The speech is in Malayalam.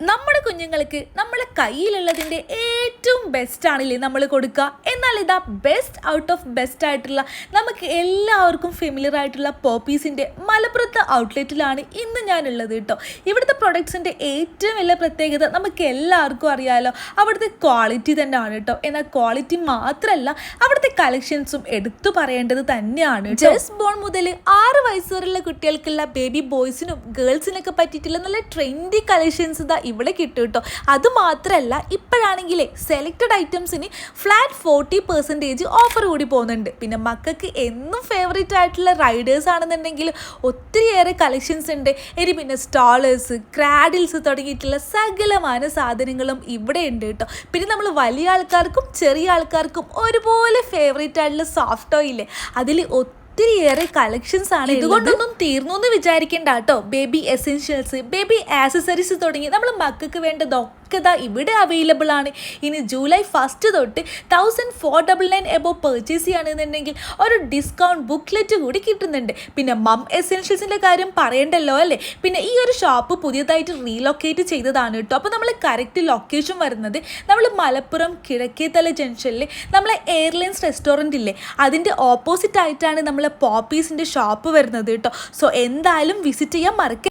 നമ്മുടെ കുഞ്ഞുങ്ങൾക്ക് നമ്മളെ കയ്യിലുള്ളതിന്റെ ഏറ്റവും ബെസ്റ്റ് ആണല്ലേ നമ്മൾ കൊടുക്കുക. എന്നാൽ ഇതാ ബെസ്റ്റ് ഔട്ട് ഓഫ് ബെസ്റ്റ് ആയിട്ടുള്ള നമുക്ക് എല്ലാവർക്കും ഫെമിലിയർ ആയിട്ടുള്ള പോപ്പീസിന്റെ മലപ്പുറത്ത് ഔട്ട്ലെറ്റിലാണ് ഇന്ന് ഞാനുള്ളത് കേട്ടോ. ഇവിടുത്തെ പ്രൊഡക്ട്സിന്റെ ഏറ്റവും വലിയ പ്രത്യേകത നമുക്ക് എല്ലാവർക്കും അറിയാമല്ലോ അവിടുത്തെ ക്വാളിറ്റി തന്നെ ആണ് കേട്ടോ. എന്നാൽ ക്വാളിറ്റി മാത്രമല്ല അവിടുത്തെ കളക്ഷൻസും എടുത്തു പറയേണ്ടത് തന്നെയാണ് ജസ്റ്റ് ബോൺ മുതൽ ആറ് വയസ്സ് വരെയുള്ള കുട്ടികൾക്കുള്ള ബേബി ബോയ്സിനും ഗേൾസിനൊക്കെ പറ്റിയിട്ടുള്ള നല്ല ട്രെൻഡി കളക്ഷൻസ് ഇതാ ഇവിടെ കിട്ടും. കേട്ടോ. അത് മാത്രമല്ല ഇപ്പോഴാണെങ്കിലേ സെലക്റ്റഡ് ഐറ്റംസിന് ഫ്ലാറ്റ് ഫോർട്ടി പെർസെന്റേജ് ഓഫർ കൂടി പോകുന്നുണ്ട്. പിന്നെ മക്കൾക്ക് എന്നും ഫേവറേറ്റ് ആയിട്ടുള്ള റൈഡേഴ്സ് ആണെന്നുണ്ടെങ്കിൽ ഒത്തിരിയേറെ കളക്ഷൻസ് ഉണ്ട്. ഇനി പിന്നെ സ്റ്റോളേഴ്സ് ക്രാഡിൽസ് തുടങ്ങിയിട്ടുള്ള സകലമായ സാധനങ്ങളും ഇവിടെ ഉണ്ട് കേട്ടോ. പിന്നെ നമ്മൾ വലിയ ആൾക്കാർക്കും ചെറിയ ആൾക്കാർക്കും ഒരുപോലെ ഫേവറേറ്റ് ആയിട്ടുള്ള സോഫ്റ്റ് ഓയില്ലേ അതിൽ ഒത്തിരിയേറെ കളക്ഷൻസ് ആണ്. ഇതുകൊണ്ടൊന്നും തീർന്നു എന്ന് വിചാരിക്കേണ്ട കേട്ടോ. ബേബി എസെൻഷ്യൽസ് ബേബി ആക്സസറീസ് തുടങ്ങി. നമ്മൾ മക്കൾക്ക് വേണ്ടതൊക്കെ ഇതാ ഇവിടെ അവൈലബിൾ ആണ്. ഇനി ജൂലൈ ഫസ്റ്റ് തൊട്ട് thousand four double nine above purchase ചെയ്യുകയാണെന്നുണ്ടെങ്കിൽ ഒരു ഡിസ്കൗണ്ട് ബുക്ക്ലെറ്റ് കൂടി കിട്ടുന്നുണ്ട്. പിന്നെ മം എസെൻഷ്യൽസിന്റെ കാര്യം പറയണ്ടല്ലോ അല്ലേ? പിന്നെ ഈ ഒരു ഷോപ്പ് പുതിയതായിട്ട് റീലൊക്കേറ്റ് ചെയ്തതാണ് കേട്ടോ അപ്പോൾ നമ്മൾ കറക്റ്റ് ലൊക്കേഷൻ വരുന്നത് നമ്മൾ മലപ്പുറം കിഴക്കേത്തല ജംഗ്ഷനിൽ നമ്മളെ എയർലൈൻസ് റെസ്റ്റോറന്റ് ഇല്ലേ? അതിന്റെ ഓപ്പോസിറ്റ് ആയിട്ടാണ് നമ്മളെ പോപ്പീസിന്റെ ഷോപ്പ് വരുന്നത് കേട്ടോ സോ എന്തായാലും വിസിറ്റ് ചെയ്യാൻ മറക്ക